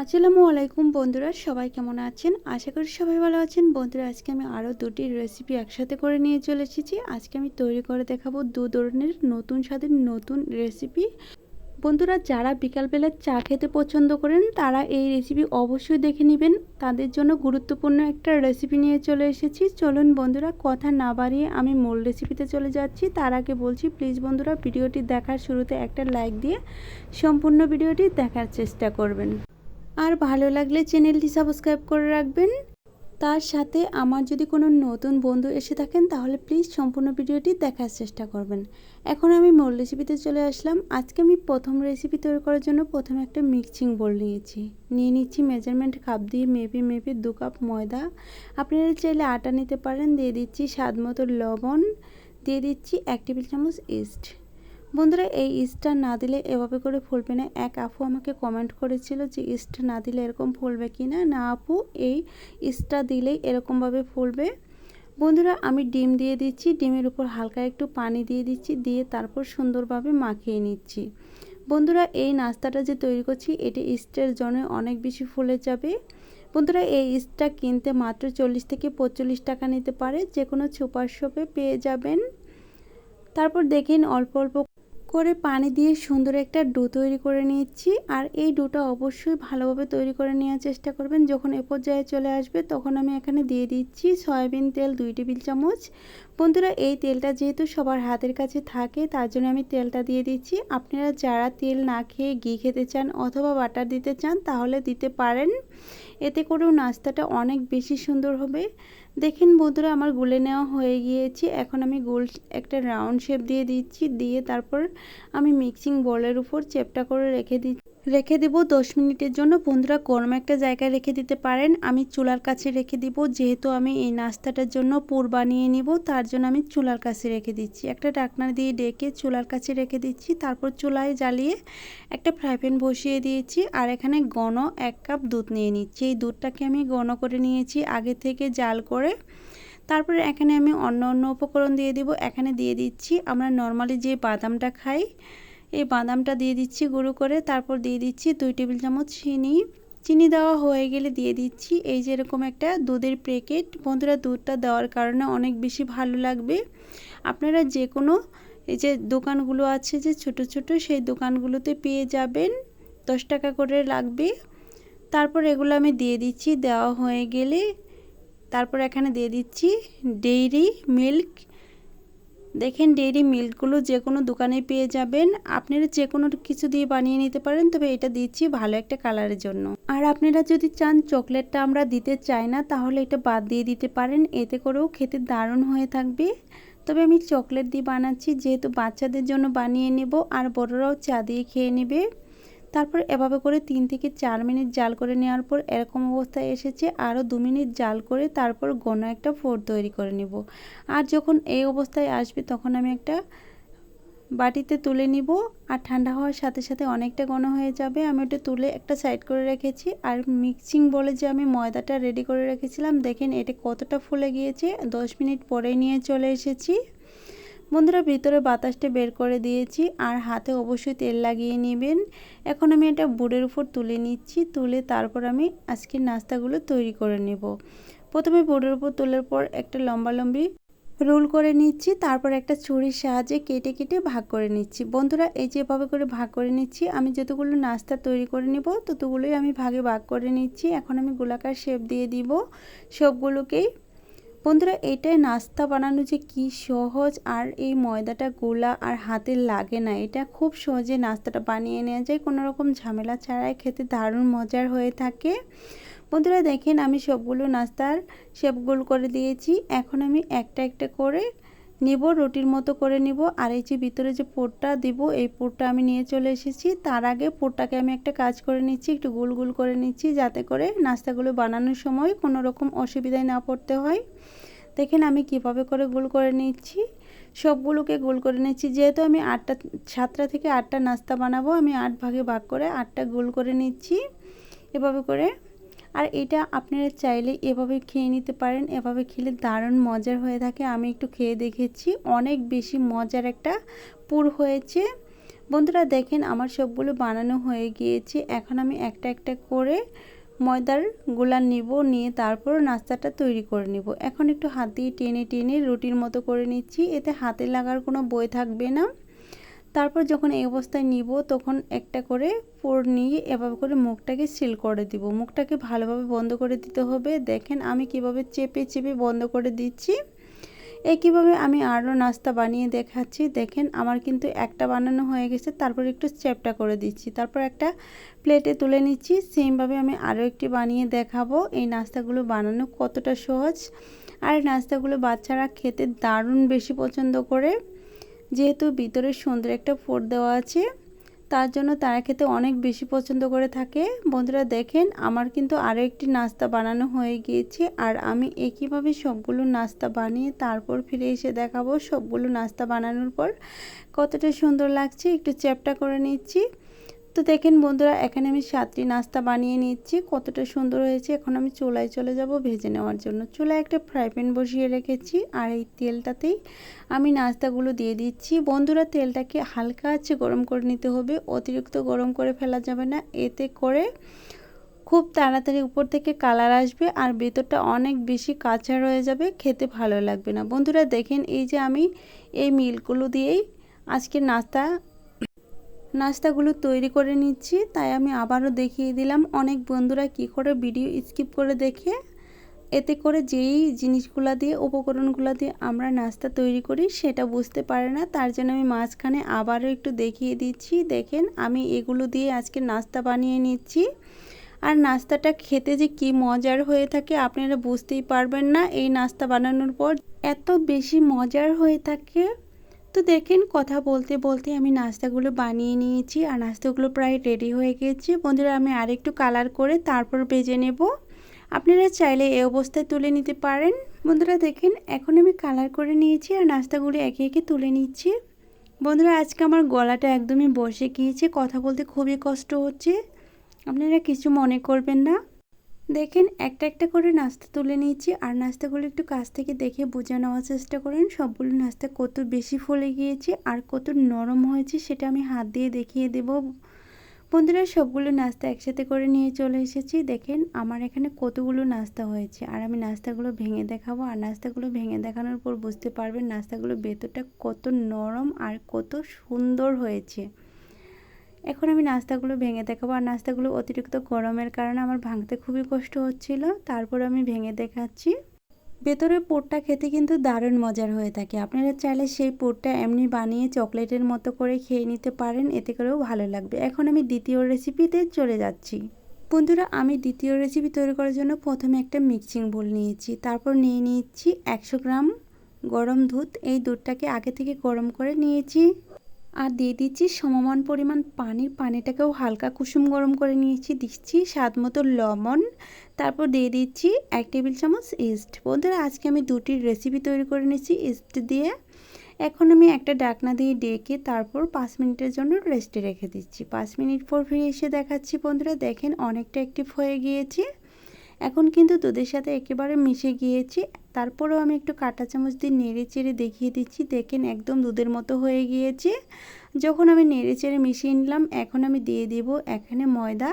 আসসালামু আলাইকুম বন্ধুরা, সবাই কেমন আছেন? আশা করি সবাই ভালো আছেন। বন্ধুরা, আজকে আমি আরও দুটি রেসিপি একসাথে করে নিয়ে চলে এসেছি। আজকে আমি তৈরি করে দেখাবো দু ধরনের নতুন স্বাদের নতুন রেসিপি বন্ধুরা, যারা বিকালবেলা চা খেতে পছন্দ করেন, তারা এই রেসিপি অবশ্যই দেখে নেবেন। তাদের জন্য গুরুত্বপূর্ণ একটা রেসিপি নিয়ে চলে এসেছি। চলুন বন্ধুরা, কথা না বাড়িয়ে আমি মূল রেসিপিতে চলে যাচ্ছি। তার আগে বলছি প্লিজ বন্ধুরা, ভিডিওটি দেখার শুরুতে একটা লাইক দিয়ে সম্পূর্ণ ভিডিওটি দেখার চেষ্টা করবেন। আর ভালো লাগলে চ্যানেলটি সাবস্ক্রাইব করে রাখবেন। তার সাথে আমার যদি কোনো নতুন বন্ধু এসে থাকেন, তাহলে প্লিজ সম্পূর্ণ ভিডিওটি দেখার চেষ্টা করবেন। এখন আমি মূল রেসিপিতে চলে আসলাম। আজকে আমি প্রথম রেসিপি তৈরি করার জন্য প্রথমে একটা মিক্সিং বোল নিয়েছি। নিয়ে নিচ্ছি মেজারমেন্ট কাপ দিয়ে মেপে মেপে দু কাপ ময়দা। আপনারা চাইলে আটা নিতে পারেন। দিয়ে দিচ্ছি স্বাদ মতো লবণ। দিয়ে দিচ্ছি এক টেবিল চামচ ইস্ট। বন্ধুরা, এই ইস্টটা না দিলে এভাবে করে ফুলবে না। এক আপু আমাকে কমেন্ট করেছিল যে, ইস্টটা না দিলে এরকম ফুলবে কি না? না আপু, এই ইস্টটা দিলেই এরকমভাবে ফুলবে। বন্ধুরা, আমি ডিম দিয়ে দিচ্ছি। ডিমের উপর হালকা একটু পানি দিয়ে দিচ্ছি, দিয়ে তারপর সুন্দরভাবে মাখিয়ে নিচ্ছি। বন্ধুরা, এই নাস্তাটা যে তৈরি করছি, এটি ইস্টের জন্য অনেক বেশি ফুলে যাবে। বন্ধুরা, এই ইস্টটা কিনতে মাত্র চল্লিশ থেকে পঁচল্লিশ টাকা নিতে পারে। যে কোনো সুপার শপে পেয়ে যাবেন। তারপর দেখেন, অল্প অল্প করে পানি দিয়ে সুন্দর একটা ডো তৈরি করে নিচ্ছি আর এই ডোটা অবশ্যই ভালোভাবে তৈরি করে নেওয়ার চেষ্টা করবেন। যখন এ পর্যায়ে চলে আসবে, তখন আমি এখানে দিয়ে দিচ্ছি সয়াবিন তেল দুই টেবিল চামচ। বন্ধুরা, এই তেলটা যেহেতু সবার হাতের কাছে থাকে, তার জন্য আমি তেলটা দিয়ে দিচ্ছি। আপনারা যারা তেল না খেয়ে ঘি খেতে চান অথবা বাটার দিতে চান, তাহলে দিতে পারেন। এতে করেও নাস্তাটা অনেক বেশি সুন্দর হবে। দেখেন বন্ধুরা, আমার গুলে নেওয়া হয়ে গিয়েছে। এখন আমি গোল একটা রাউন্ড শেপ দিয়ে দিচ্ছি, দিয়ে তারপর আমি মিক্সিং বলের উপর চেপটা করে রেখে দিচ্ছি। রেখে দেব দশ মিনিটের জন্য। বন্ধুরা গরম একটা জায়গায় রেখে দিতে পারেন। আমি চুলার কাছে রেখে দিব। যেহেতু আমি এই নাস্তাটার জন্য পুর বানিয়ে নিব, তার জন্য আমি চুলার কাছে রেখে দিচ্ছি। একটা ডাকনা দিয়ে ডেকে চুলার কাছে রেখে দিচ্ছি। তারপর চুলায় জ্বালিয়ে একটা ফ্রাই প্যান বসিয়ে দিয়েছি। আর এখানে ঘন এক কাপ দুধ নিয়ে নিচ্ছি। এই দুধটাকে আমি ঘন করে নিয়েছি আগে থেকে জাল করে। তারপরে এখানে আমি অন্য অন্য উপকরণ দিয়ে দিব। এখানে দিয়ে দিচ্ছি আমরা নর্মালি যে বাদামটা খাই এই বাদামটা দিয়ে দিচ্ছি গুঁড়ো করে, তারপর দিয়ে দিচ্ছি দুই টেবিল চামচ চিনি। চিনি দেওয়া হয়ে গেলে দিয়ে দিচ্ছি এই যে এরকম একটা দুধের প্যাকেট। বন্ধুরা, দুধটা দেওয়ার কারণে অনেক বেশি ভালো লাগবে। আপনারা যে কোনো এই যে দোকানগুলো আছে যে ছোট ছোট, সেই দোকানগুলোতে পেয়ে যাবেন। দশ টাকা করে লাগবে। তারপর এগুলো আমি দিয়ে দিচ্ছি, দেওয়া হয়ে গেলে। তারপর এখানে দিয়ে দিচ্ছি ডেইরি মিল্ক দেখেন ডেইরি মিল্কগুলো যে কোনো দোকানে পেয়ে যাবেন। আপনারা যে কোনো কিছু দিয়ে বানিয়ে নিতে পারেন, তবে এটা দিচ্ছি ভালো একটা কালারের জন্য। আর আপনারা যদি চান চকলেটটা আমরা দিতে চাই না, তাহলে এটা বাদ দিয়ে দিতে পারেন, এতে করেও খেতে দারুণ হয়ে থাকবে। তবে আমি চকলেট দিয়ে বানাচ্ছি, যেহেতু বাচ্চাদের জন্য বানিয়ে নেব, আর বড়রাও চা দিয়ে খেয়ে নেবে। তারপর এভাবে করে তিন থেকে চার মিনিট জাল করে নেওয়ার পর এরকম অবস্থায় এসেছে, আরও দু মিনিট জাল করে তারপর ঘন একটা ফোর তৈরি করে নেব। আর যখন এই অবস্থায় আসবে তখন আমি একটা বাটিতে তুলে নিব আর ঠান্ডা হওয়ার সাথে সাথে অনেকটা ঘন হয়ে যাবে। আমি ওটা তুলে একটা সাইড করে রেখেছি আর মিক্সিং বলে যে আমি ময়দাটা রেডি করে রেখেছিলাম, দেখেন এটা কতটা ফুলে গিয়েছে। দশ মিনিট পরে নিয়ে চলে এসেছি। বন্ধুরা, ভিতরে বাতাসটা বের করে দিয়েছি আর হাতে অবশ্যই তেল লাগিয়ে নেবেন। এখন আমি এটা বুড়ের উপর তুলে নিচ্ছি, তুলে তারপর আমি আজকের নাস্তাগুলো তৈরি করে নেব। প্রথমে বুড়ের উপর তোলার পর একটা লম্বা লম্বি রোল করে নিচ্ছি, তারপর একটা ছুরির সাহায্যে কেটে কেটে ভাগ করে নিচ্ছি। বন্ধুরা, এই যেভাবে করে ভাগ করে নিচ্ছি, আমি যতগুলো নাস্তা তৈরি করে নিব, ততগুলোই আমি ভাগে ভাগ করে নিচ্ছি। এখন আমি গোলাকার শেপ দিয়ে দিব, সবগুলোকেই বন্ধুরা, এটাই নাস্তা বানানো যে কি সহজ, আর এই ময়দাটা গোলা আর হাতে লাগে না। এটা খুব সহজে নাস্তাটা বানিয়ে নেওয়া যায়, কোনো রকম ঝামেলা ছাড়াই খেতে দারুণ মজার হয়ে থাকে। বন্ধুরা, দেখেন আমি সবগুলো নাস্তার শেপগুলো করে দিয়েছি। এখন আমি একটা একটা করে নিব, রুটির মতো করে নিব। আর এই যে ভিতরে যে পোটটা দিব, এই পোটটা আমি নিয়ে চলে এসেছি। তার আগে পোটটাকে আমি একটা কাজ করে নিচ্ছি, একটু গোল গোল করে নিচ্ছি, যাতে করে নাস্তাগুলো বানানোর সময় কোনো রকম অসুবিধায় না পড়তে হয়। দেখেন আমি কীভাবে করে গোল করে নিচ্ছি। সবগুলোকে গোল করে নিচ্ছি। যেহেতু আমি আটটা, সাতটা থেকে আটটা নাস্তা বানাবো, আমি আট ভাগে ভাগ করে আটটা গোল করে নিচ্ছি। এভাবে করে আর এটা আপনারা চাইলে এভাবে খেয়ে নিতে পারেন, এভাবে খেলে দারুণ মজার হয়ে থাকে। আমি একটু খেয়ে দেখেছি, অনেক বেশি মজার একটা পুর হয়েছে। বন্ধুরা দেখেন আমার সবগুলো বানানো হয়ে গিয়েছে, এখন আমি একটা একটা করে ময়দারগুলা নিব, নিয়ে তারপর নাস্তাটা তৈরি করে নিব। এখন একটু হাত দিয়ে টেনে টেনে রুটির মতো করে নিচ্ছি, এতে হাতে লাগার কোনো বই থাকবে না। তারপর যখন এই অবস্থায় নিব, তখন একটা করে পোর নিয়ে এভাবে করে মুখটাকে সিল করে দিব। মুখটাকে ভালোভাবে বন্ধ করে দিতে হবে। দেখেন আমি কীভাবে চেপে চেপে বন্ধ করে দিচ্ছি। একইভাবে আমি আরও নাস্তা বানিয়ে দেখাচ্ছি। দেখেন আমার কিন্তু একটা বানানো হয়ে গেছে, তারপর একটু চ্যাপটা করে দিচ্ছি। তারপর একটা প্লেটে তুলে নিচ্ছি। সেমভাবে আমি আরও একটি বানিয়ে দেখাবো। এই নাস্তাগুলো বানানো কতটা সহজ। আর নাস্তাগুলো বাচ্চারা খেতে দারুণ বেশি পছন্দ করে। যেহেতু ভিতরে সুন্দর একটা ফোর দেওয়া আছে, তার জন্য তারা খেতে অনেক বেশি পছন্দ করে থাকে। বন্ধুরা দেখেন, আমার কিন্তু আরও একটি নাস্তা বানানো হয়ে গিয়েছে, আর আমি একইভাবে সবগুলো নাস্তা বানিয়ে তারপর ফিরে এসে দেখাবো সবগুলো নাস্তা বানানোর পর। কতটা সুন্দর লাগছে, একটু চ্যাপটা করে নিচ্ছি। তো দেখেন বন্ধুরা, এখানে আমি সাতটি নাস্তা বানিয়ে নিচ্ছি। কতটা সুন্দর হয়েছে। এখন আমি চুলায় চলে যাব ভেজে নেওয়ার জন্য। চুলায় একটা ফ্রাই প্যান বসিয়ে রেখেছি আর এই তেলটাতেই আমি নাস্তাগুলো দিয়ে দিচ্ছি। বন্ধুরা, তেলটাকে হালকা আছে গরম করে নিতে হবে। অতিরিক্ত গরম করে ফেলা যাবে না। এতে করে খুব তাড়াতাড়ি উপর থেকে কালার আসবে আর ভেতরটা অনেক বেশি কাঁচা রয়ে যাবে। খেতে ভালো লাগবে না। বন্ধুরা, দেখেন এই যে আমি এই মিলগুলো দিয়েই আজকের নাস্তা নাস্তাগুলো তৈরি করে নিচ্ছি, তাই আমি আবারও দেখিয়ে দিলাম অনেক বন্ধুরা কি করে ভিডিও স্কিপ করে দেখে। এতে করে যেই জিনিসগুলো দিয়ে, উপকরণগুলো দিয়ে আমরা নাস্তা তৈরি করি সেটা বুঝতে পারে না, তার জন্য আমি মাঝখানে আবারও একটু দেখিয়ে দিচ্ছি। দেখেন, আমি এগুলো দিয়ে আজকে নাস্তা বানিয়ে নিচ্ছি। আর নাস্তাটা খেতে যে কি মজার হয়ে থাকে আপনারা বুঝতেই পারবেন না, এই নাস্তা বানানোর পর এত বেশি মজার হয়ে থাকে। তো দেখেন, কথা বলতে বলতে আমি নাস্তাগুলো বানিয়ে নিয়েছি আর নাস্তাগুলো প্রায় রেডি হয়ে গেছে। বন্ধুরা, আমি আরেকটু কালার করে তারপর বেজে নেব। আপনারা চাইলে এই অবস্থায় তুলে নিতে পারেন। বন্ধুরা, দেখেন, এখন আমি কালার করে নিয়েছি আর নাস্তাগুলো একে একে তুলে নিচ্ছি। বন্ধুরা, আজকে আমার গলাটা একদমই বসে গিয়েছে। কথা বলতে খুবই কষ্ট হচ্ছে। আপনারা কিছু মনে করবেন না। দেখেন, একটা একটা করে নাস্তা তুলে নিয়েছি। আর নাস্তাগুলো একটু কাছ থেকে দেখে বোঝা নেওয়ার চেষ্টা করেন। সবগুলো নাস্তা কত বেশি ফলে গিয়েছে আর কত নরম হয়েছে সেটা আমি হাত দিয়ে দেখিয়ে দেব। বন্ধুরা, সবগুলো নাস্তা একসাথে করে নিয়ে চলে এসেছি। দেখেন, আমার এখানে কতগুলো নাস্তা হয়েছে। আর আমি নাস্তাগুলো ভেঙে দেখাবো। আর নাস্তাগুলো ভেঙে দেখানোর পর বুঝতে পারবেন, নাস্তাগুলো ভেতরটা কত নরম আর কত সুন্দর হয়েছে। এখন আমি নাস্তাগুলো ভেঙে দেখাবো। আর নাস্তাগুলো অতিরিক্ত গরমের কারণে আমার ভাঙতে খুবই কষ্ট হচ্ছিল। তারপর আমি ভেঙে দেখাচ্ছি। ভেতরের পোটটা খেতে কিন্তু দারুণ মজার হয়ে থাকে। আপনারা চাইলে সেই পোটটা এমনি বানিয়ে চকলেটের মতো করে খেয়ে নিতে পারেন, এতে করেও ভালো লাগবে। এখন আমি দ্বিতীয় রেসিপিতে চলে যাচ্ছি। বন্ধুরা, আমি দ্বিতীয় রেসিপি তৈরি করার জন্য প্রথমে একটা মিক্সিং বোল নিয়েছি। তারপর নিয়ে নিয়েছি একশো গ্রাম গরম দুধ। এই দুধটাকে আগে থেকে গরম করে নিয়েছি। আর দিয়ে দিচ্ছি সমমান পরিমাণ পানি। পানিটাকেও হালকা কুসুম গরম করে নিয়েছি। দিচ্ছি স্বাদ মতো লবণ। তারপর দিয়ে দিচ্ছি এক টেবিল চামচ ইস্ট। বন্ধুরা, আজকে আমি দুটি রেসিপি তৈরি করে নিয়েছি ইস্ট দিয়ে। এখন আমি একটা ডাকনা দিয়ে ডেকে তারপর পাঁচ মিনিটের জন্য রেস্টে রেখে দিচ্ছি। পাঁচ মিনিট পর ফিরে এসে দেখাচ্ছি বন্ধুরা, দেখেন অনেকটা অ্যাক্টিভ হয়ে গিয়েছে। এখন কিন্তু দুধের সাথে একেবারে মিশে গিয়েছি। তারপরেও আমি একটু কাঁটা চামচ দিয়ে নেড়ে চেড়ে দেখিয়ে দিচ্ছি। দেখেন একদম দুধের মতো হয়ে গিয়েছে। যখন আমি নেড়ে চেড়ে মিশিয়ে নিলাম, এখন আমি দিয়ে দিব এখানে ময়দা।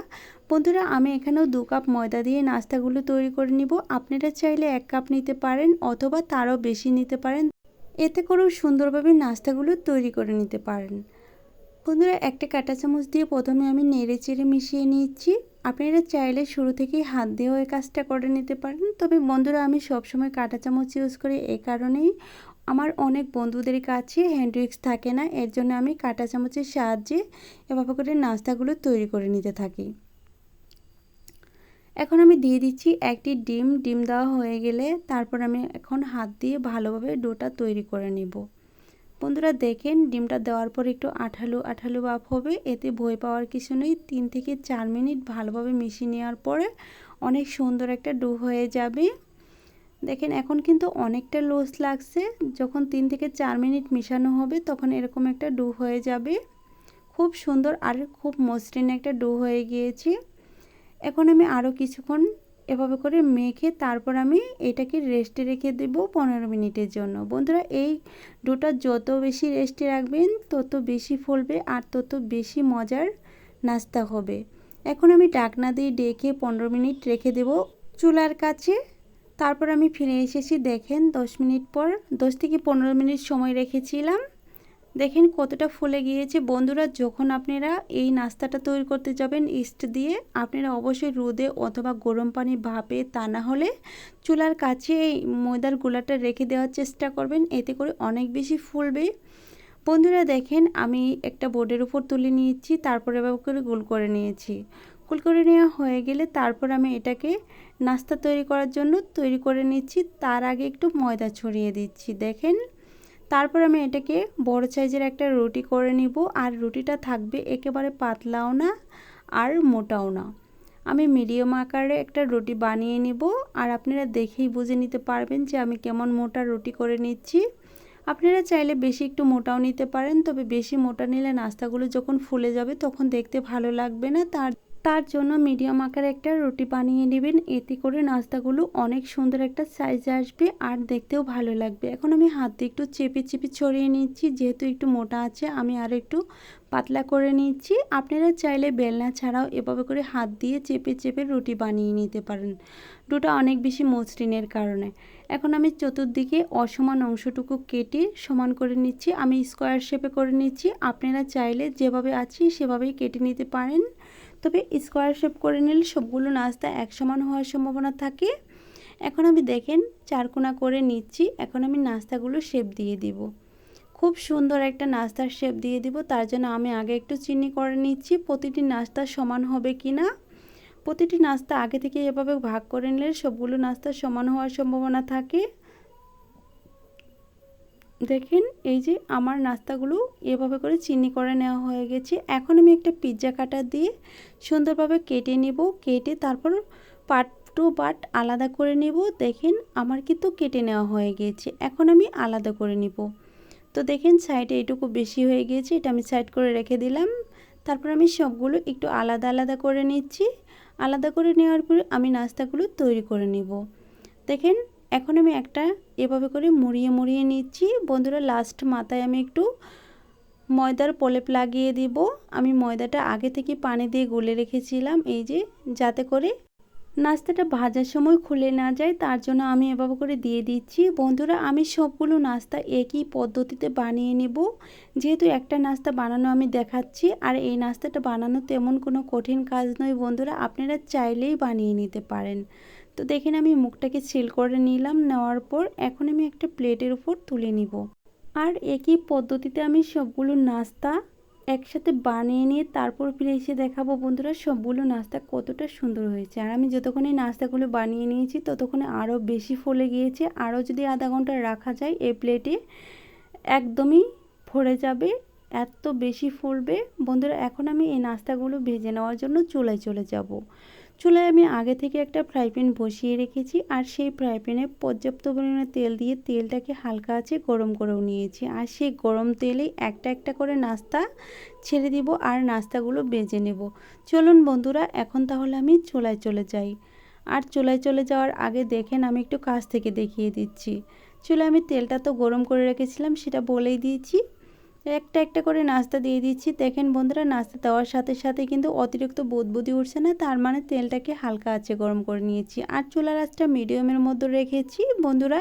বন্ধুরা, আমি এখানেও দু কাপ ময়দা দিয়ে নাস্তাগুলো তৈরি করে নিব। আপনারা চাইলে এক কাপ নিতে পারেন অথবা তারও বেশি নিতে পারেন। এতে করেও সুন্দরভাবে নাস্তাগুলো তৈরি করে নিতে পারেন। বন্ধুরা, একটা কাঁটা চামচ দিয়ে প্রথমে আমি নেড়ে চেড়ে মিশিয়ে নিচ্ছি। আপনারা চাইলে শুরু থেকেই হাত দিয়েও এই কাজটা করে নিতে পারেন। তবে বন্ধুরা, আমি সবসময় কাঁটা চামচ ইউজ করি এই কারণেই। আমার অনেক বন্ধুদের কাছে হ্যান্ড উইক্স থাকে না, এর জন্য আমি কাঁটা চামচের সাহায্যে এভাবে করে নাস্তাগুলো তৈরি করে নিতে থাকি। এখন আমি দিয়ে দিচ্ছি একটি ডিম। ডিম দেওয়া হয়ে গেলে তারপর আমি এখন হাত দিয়ে ভালোভাবে ডোটা তৈরি করে নেব। বন্ধুরা দেখেন, ডিমটা দেওয়ার পর একটু আঠালো আঠালো ভাব হবে। এতে ভয় পাওয়ার কিছু নেই। তিন থেকে চার মিনিট ভালোভাবে মিশিয়ে নেওয়ার পরে অনেক সুন্দর একটা ডো হয়ে যাবে। দেখেন, এখন কিন্তু অনেকটা লোস লাগছে। যখন তিন থেকে চার মিনিট মেশানো হবে, তখন এরকম একটা ডো হয়ে যাবে। খুব সুন্দর আর খুব মসৃণ একটা ডো হয়ে গিয়েছে। এখন আমি আরও কিছুক্ষণ এভাবে করে মেখে তারপর আমি এটাকে রেস্টে রেখে দেবো পনেরো মিনিটের জন্য। বন্ধুরা, এই ডোটা যত বেশি রেস্টে রাখবেন, তত বেশি ফলবে আর তত বেশি মজার নাস্তা হবে। এখন আমি ডাকনা দিয়ে ডেকে পনেরো মিনিট রেখে দেব চুলার কাছে। তারপর আমি ফিরে এসেছি, দেখেন দশ মিনিট পর, দশ থেকে পনেরো মিনিট সময় রেখেছিলাম। দেখেন কতটা ফুলে গিয়েছে। বন্ধুরা, যখন আপনারা এই নাস্তাটা তৈরি করতে যাবেন ইস্ট দিয়ে, আপনারা অবশ্যই রোদে অথবা গরম পানি ভাপে তা না হলে চুলার কাছে এই ময়দার গোলাটা রেখে দেওয়ার চেষ্টা করবেন, এতে করে অনেক বেশি ফুলবে। বন্ধুরা, দেখেন আমি একটা বোর্ডের উপর তুলে নিয়েছি, তারপরে করে গোল করে নিয়েছি। গোল করে নেওয়া হয়ে গেলে তারপর আমি এটাকে নাস্তা তৈরি করার জন্য তৈরি করে নিচ্ছি। তার আগে একটু ময়দা ছড়িয়ে দিচ্ছি। দেখেন তারপর আমি এটাকে বড় সাইজের একটা রুটি করে নিব। আর রুটিটা থাকবে একেবারে পাতলাও না আর মোটাও না। আমি মিডিয়াম আকারে একটা রুটি বানিয়ে নিব। আর আপনারা দেখেই বুঝে নিতে পারবেন যে আমি কেমন মোটা রুটি করে নিচ্ছি। আপনারা চাইলে বেশি একটু মোটাও নিতে পারেন, তবে বেশি মোটা নিলে নাস্তাগুলো যখন ফুলে যাবে তখন দেখতে ভালো লাগবে না। তার তার জন্য মিডিয়াম আকারে একটা রুটি বানিয়ে নেবেন। এতে করে নাস্তাগুলো অনেক সুন্দর একটা সাইজ আসবে আর দেখতেও ভালো লাগবে। এখন আমি হাত দিয়ে একটু চেপে চেপে ছড়িয়ে নিচ্ছি, যেহেতু একটু মোটা আছে, আমি আর একটু পাতলা করে নিচ্ছি। আপনারা চাইলে বেলনা ছাড়াও এভাবে করে হাত দিয়ে চেপে চেপে রুটি বানিয়ে নিতে পারেন। রুটা অনেক বেশি মসৃণের কারণে। এখন আমি চতুর্দিকে অসমান অংশটুকু কেটে সমান করে নিচ্ছি। আমি স্কোয়ার শেপে করে নিচ্ছি। আপনারা চাইলে যেভাবে আছি সেভাবেই কেটে নিতে পারেন। তবে স্কোয়ার শেপ করে নিলে সবগুলো নাস্তা এক সমান হওয়ার সম্ভাবনা থাকে। এখন আমি দেখেন চারকোনা করে নিচ্ছি, এখন আমি নাস্তাগুলো শেপ দিয়ে দিব। খুব সুন্দর একটা নাস্তার শেপ দিয়ে দিব, তার জন্য আমি আগে একটু চিনি করে নিচ্ছি, প্রতিটি নাস্তা সমান হবে কি না প্রতিটি নাস্তা আগে থেকে এভাবে ভাগ করে নিলে সবগুলো নাস্তা সমান হওয়ার সম্ভাবনা থাকে। দেখেন, এই যে আমার নাস্তাগুলো এভাবে করে চিনি করে নেওয়া হয়ে গেছে। এখন আমি একটা পিৎজা কাটার দিয়ে সুন্দরভাবে কেটে নেব। কেটে তারপর পার্ট টু পার্ট আলাদা করে নেব। দেখেন, আমার কিন্তু কেটে নেওয়া হয়ে গিয়েছে এখন আমি আলাদা করে নিব। তো দেখেন, সাইডে এটুকু বেশি হয়ে গিয়েছে এটা আমি সাইড করে রেখে দিলাম। তারপর আমি সবগুলো একটু আলাদা আলাদা করে নিচ্ছি। আলাদা করে নেওয়ার পরে আমি নাস্তাগুলো তৈরি করে নিব। দেখেন এখন আমি একটা এভাবে করে মুড়িয়ে মুড়িয়ে নিচ্ছি। বন্ধুরা লাস্ট মাথায় আমি একটু ময়দার প্রলেপ লাগিয়ে দিব। আমি ময়দাটা আগে থেকে পানি দিয়ে গলে রেখেছিলাম, এই যে যাতে করে নাস্তাটা ভাজার সময় খুলে না যায়, তার জন্য আমি এভাবে করে দিয়ে দিচ্ছি। বন্ধুরা, আমি সবগুলো নাস্তা একই পদ্ধতিতে বানিয়ে নেব। যেহেতু একটা নাস্তা বানানো আমি দেখাচ্ছি, আর এই নাস্তাটা বানানো তেমন কোনো কঠিন কাজ নয় বন্ধুরা, আপনারা চাইলেই বানিয়ে নিতে পারেন। তো দেখেন আমি মুখটাকে সিল করে নিলাম, নেওয়ার পর এখন আমি একটা প্লেটের উপর তুলে নিব। আর একই পদ্ধতিতে আমি সবগুলো নাস্তা একসাথে বানিয়ে নিয়ে তারপর ফিরে এসে দেখাবো বন্ধুরা সবগুলো নাস্তা কতটা সুন্দর হয়েছে। আর আমি যতক্ষণে নাস্তাগুলো বানিয়ে নিয়েছি ততক্ষণে আরও বেশি ফলে গিয়েছে। আরও যদি আধা ঘণ্টা রাখা যায় এই প্লেটে একদমই ভরে যাবে, এত বেশি ফুলবে। বন্ধুরা এখন আমি এই নাস্তাগুলো ভেজে নেওয়ার জন্য চুলায় চলে যাব। চুলায় আমি আগে থেকে একটা ফ্রাই প্যান বসিয়ে রেখেছি আর সেই ফ্রাই প্যানে পর্যাপ্ত পরিমাণে তেল দিয়ে তেলটাকে হালকা আছে গরম করেও নিয়েছি। আর সেই গরম তেলেই একটা একটা করে নাস্তা ছেড়ে দিব আর নাস্তাগুলো বেজে নেব। চলুন বন্ধুরা, এখন তাহলে আমি চুলায় চলে যাই। আর চুলায় চলে যাওয়ার আগে দেখেন আমি একটু কাছ থেকে দেখিয়ে দিচ্ছি। চুলায় আমি তেলটা তো গরম করে রেখেছিলাম, সেটা বলেই দিয়েছি। একটা একটা করে নাস্তা দিয়ে দিচ্ছি। দেখেন বন্ধুরা, নাস্তা দেওয়ার সাথে সাথে কিন্তু অতিরিক্ত বুদবুদি উঠছে না, তার মানে তেলটাকে হালকা আছে গরম করে নিয়েছি। আর চুলার আঁচটা মিডিয়ামের মধ্যে রেখেছি। বন্ধুরা,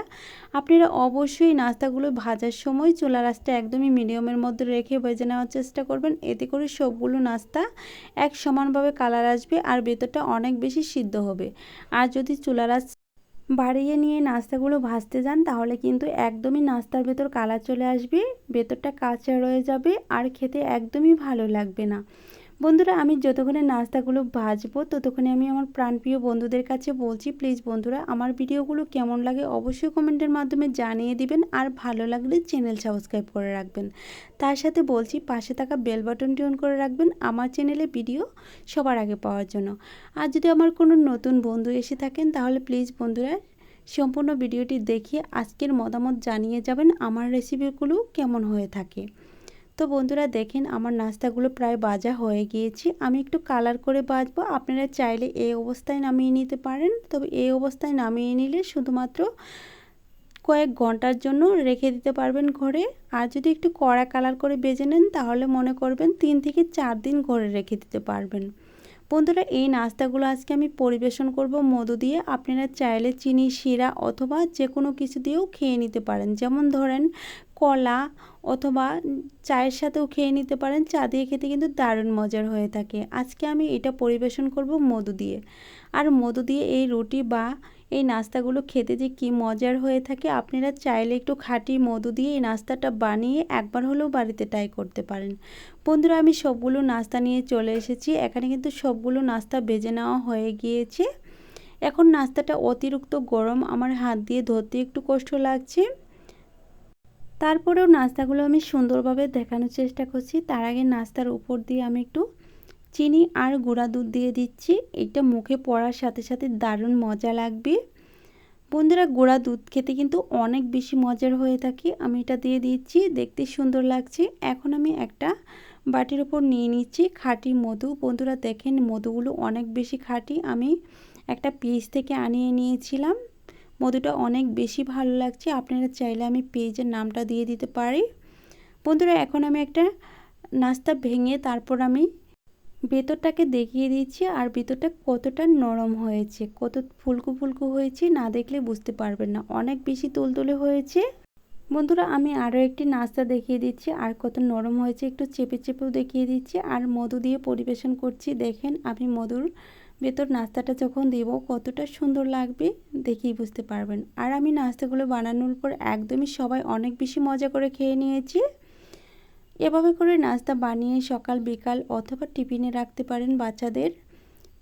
আপনারা অবশ্যই নাস্তাগুলো ভাজার সময় চুলার আঁচটা একদমই মিডিয়ামের মধ্যে রেখে ভেজে নেওয়ার চেষ্টা করবেন। এতে করে সবগুলো নাস্তা এক সমানভাবে কালার আসবে আর ভেতরটা অনেক বেশি সিদ্ধ হবে। আর যদি চুলার আঁচ বাড়িয়ে নিয়ে নাস্তাগুলো ভাজতে যান, তাহলে কিন্তু একদমই নাস্তার ভেতর কালার চলে আসবে, ভেতরটা কাঁচা রয়ে যাবে আর খেতে একদমই ভালো লাগবে না। বন্ধুরা, আমি যতক্ষণে নাস্তাগুলো ভাজবো, ততক্ষণে আমি আমার প্রাণপ্রিয় বন্ধুদের কাছে বলছি প্লিজ বন্ধুরা, আমার ভিডিওগুলো কেমন লাগে অবশ্যই কমেন্টের মাধ্যমে জানিয়ে দিবেন আর ভালো লাগলে চ্যানেল সাবস্ক্রাইব করে রাখবেন। তার সাথে বলছি, পাশে থাকা বেল বাটনটি অন করে রাখবেন আমার চ্যানেলে ভিডিও সবার আগে পাওয়ার জন্য। আর যদি আমার কোনো নতুন বন্ধু এসে থাকেন, তাহলে প্লিজ বন্ধুরা, সম্পূর্ণ ভিডিওটি দেখে আজকের মতামত জানিয়ে যাবেন আমার রেসিপিগুলো কেমন হয়ে থাকে। তো বন্ধুরা দেখেন আমার নাস্তাগুলো প্রায় বাজা হয়ে গিয়েছে। আমি একটু কালার করে বাজবো আপনারা চাইলে এই অবস্থায় নামিয়ে নিতে পারেন। তবে এই অবস্থায় নামিয়ে নিলে শুধুমাত্র কয়েক ঘণ্টার জন্য রেখে দিতে পারবেন ঘরে। আর যদি একটু কড়া কালার করে বেজে নেন, তাহলে মনে করবেন তিন থেকে চার দিন ঘরে রেখে দিতে পারবেন। বন্ধুরা, এই নাস্তাগুলো আজকে আমি পরিবেশন করব মধু দিয়ে। আপনারা চাইলে চিনি, শিরা অথবা যে কোনো কিছু দিয়েও খেয়ে নিতে পারেন। যেমন ধরেন কলা অথবা চায়ের সাথেও খেয়ে নিতে পারেন। চা দিয়ে খেতে কিন্তু দারুণ মজার হয়ে থাকে। আজকে আমি এটা পরিবেশন করব মধু দিয়ে। আর মধু দিয়ে এই রুটি বা এই নাস্তাগুলো খেতে যে কি মজার হয়ে থাকে, আপনারা চাইলে একটু খাঁটি মধু দিয়ে এই নাস্তাটা বানিয়ে একবার হলেও বাড়িতে ট্রাই করতে পারেন। বন্ধুরা, আমি সবগুলো নাস্তা নিয়ে চলে এসেছি। এখানে কিন্তু সবগুলো নাস্তা বেজে নেওয়া হয়ে গিয়েছে। এখন নাস্তাটা অতিরিক্ত গরম আমার হাত দিয়ে ধরতে একটু কষ্ট লাগছে। তারপরেও নাস্তাগুলো আমি সুন্দরভাবে দেখানোর চেষ্টা করছি। তার আগে নাস্তার উপর দিয়ে আমি একটু চিনি আর গুঁড়া দুধ দিয়ে দিচ্ছি। এটা মুখে পড়ার সাথে সাথে দারুণ মজা লাগবে। বন্ধুরা, গুঁড়া দুধ খেতে কিন্তু অনেক বেশি মজার হয়ে থাকে। আমি এটা দিয়ে দিচ্ছি, দেখতে সুন্দর লাগছে। এখন আমি একটা বাটির ওপর নিয়ে নিচ্ছি খাঁটি মধু। বন্ধুরা, দেখেন মধুগুলো অনেক বেশি খাঁটি। আমি একটা পিস থেকে আনিয়ে নিয়েছিলাম। মধুটা অনেক বেশি ভালো লাগছে। আপনারা চাইলে আমি পেজের নামটা দিয়ে দিতে পারি। বন্ধুরা, এখন আমি একটা নাস্তা ভেঙে তারপর আমি ভেতরটাকে দেখিয়ে দিচ্ছি আর ভেতরটা কতটা নরম হয়েছে, কত ফুলকু ফুলকু হয়েছে না দেখলে বুঝতে পারবেন না। অনেক বেশি তুলতুলে হয়েছে। বন্ধুরা, আমি আরও একটি নাস্তা দেখিয়ে দিচ্ছি আর কত নরম হয়েছে একটু চেপে চেপেও দেখিয়ে দিচ্ছি। আর মধু দিয়ে পরিবেশন করছি। দেখেন, আমি মধুর ভেতর নাস্তাটা যখন দেব, কতটা সুন্দর লাগবে দেখেই বুঝতে পারবেন। আর আমি নাস্তাগুলো বানানোর পর একদমই সবাই অনেক বেশি মজা করে খেয়ে নিয়েছি। এভাবে করে নাস্তা বানিয়ে সকাল, বিকাল অথবা টিফিনে রাখতে পারেন বাচ্চাদের।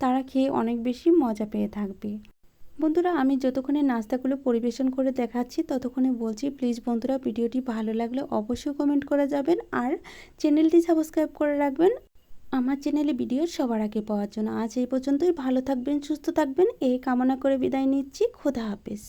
তারা খেয়ে অনেক বেশি মজা পেয়ে থাকবে। বন্ধুরা, আমি যতক্ষণে নাস্তাগুলো পরিবেশন করে দেখাচ্ছি, ততক্ষণে বলছি, প্লিজ বন্ধুরা, ভিডিওটি ভালো লাগলে অবশ্যই কমেন্ট করে যাবেন আর চ্যানেলটি সাবস্ক্রাইব করে রাখবেন। আমার চ্যানেলে ভিডিও সবার আগে পাওয়ার জন্য আজ এই পর্যন্তই। ভালো থাকবেন, সুস্থ থাকবেন। এই কামনা করে বিদায় নিচ্ছি। খোদা হাফেজ।